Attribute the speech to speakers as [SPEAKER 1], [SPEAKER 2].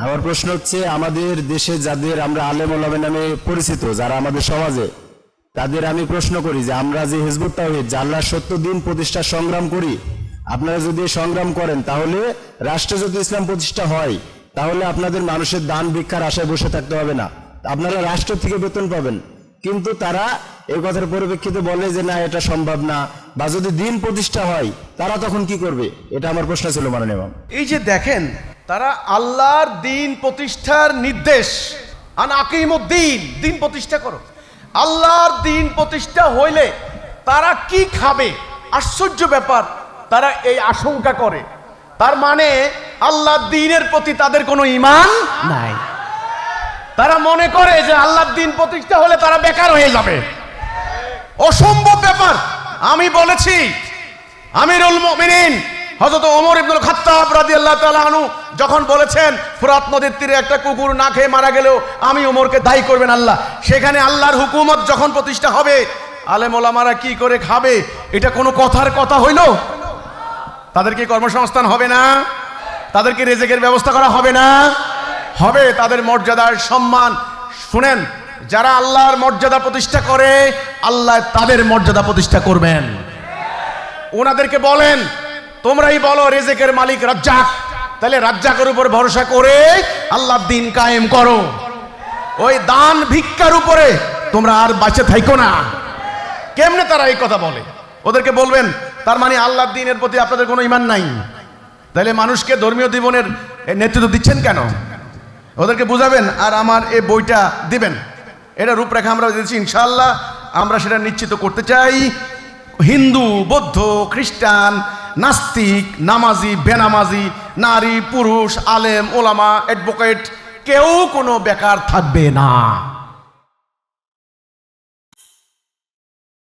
[SPEAKER 1] আমার প্রশ্ন হচ্ছে, আমাদের দেশে যাদের আমরা আলেম ওলামে নামে পরিচিত, যারা আমাদের সমাজে, তাদের আমি প্রশ্ন করি যে, আমরা যে হিজবুত তাওহীদ, যে আল্লাহর সত্য দিন প্রতিষ্ঠা সংগ্রাম করি, আপনারা যদি সংগ্রাম করেন, তাহলে রাষ্ট্রে যদি ইসলাম প্রতিষ্ঠা হয়, তাহলে আপনাদের মানুষের দান ভিক্ষার আশায় বসে থাকতে হবে না। আপনারা রাষ্ট্র থেকে বেতন পাবেন। কিন্তু তারা এই কথার পরিপ্রেক্ষিতে বলে যে, না, এটা সম্ভব না। বা যদি দিন প্রতিষ্ঠা হয়, তারা তখন কি করবে? এটা আমার প্রশ্ন ছিল মাননীয়
[SPEAKER 2] এই যে দেখেন তারা আল্লাহর দিন প্রতিষ্ঠার নির্দেশ। আন আকিমুদ্দিন, দিন প্রতিষ্ঠা করো। আল্লাহর দিন প্রতিষ্ঠা হইলে তারা কি খাবে? আশ্চর্য ব্যাপার, তারা এই আশঙ্কা করে। তার মানে আল্লাহর দিনের প্রতি তাদের কোনো ইমান নাই। তারা মনে করে যে আল্লাহর দিন প্রতিষ্ঠা হলে তারা বেকার হয়ে যাবে। অসম্ভব ব্যাপার। আমি বলেছি, আমিরুল মুমিনিন হযরত ওমর ইবনুল খাত্তাব রাদিয়াল্লাহু তাআলা আনহু যখন বলেছেন, ফুরাত নদীর তীরে একটা কুকুর না খেয়ে মারা গেলেও আমি ওমরকে দায়ী করবেন আল্লাহ। সেখানে আল্লাহর হুকুমত যখন প্রতিষ্ঠা হবে, আলেম ওলামারা কি করে খাবে? এটা কোনো কথার কথা হইল? তাদের কি কর্মসংস্থান হবে না? তাদের কি রেজেকের ব্যবস্থা করা হবে না? হবে, তাদের মর্যাদার সম্মান। শুনেন, যারা আল্লাহর মর্যাদা প্রতিষ্ঠা করে, আল্লাহ তাদের মর্যাদা প্রতিষ্ঠা করবেন। ওনাদেরকে বলেন তোমরাই বলো, রেজেকের মালিক রাজ্জাক। তাহলে রাজ্জাকের উপর ভরসা করে আল্লাহর দিন কায়েম করো। ওই দান ভিক্ষার উপরে তোমরা আর বাঁচে থাইকো না। কেমনে তারা এই কথা বলে? ওদেরকে বলবেন, তার মানে আল্লাহর দিনের প্রতি আপনাদের কোনো ইমান নাই। তাহলে মানুষকে ধর্মীয় জীবনের নেতৃত্ব দিচ্ছেন কেন? ওদেরকে বুঝাবেন, আর আমার এই বইটা দিবেন। এটা রূপরেখা আমরা দিয়েছি ইনশাল্লাহ আমরা সেটা নিশ্চিত করতে চাই। হিন্দু, বৌদ্ধ, খ্রিস্টান নাস্তিক নামাজি বেনামাজি নারী পুরুষ আলেম ওলামা অ্যাডভোকেট কেউ কোনো বেকার থাকবে না।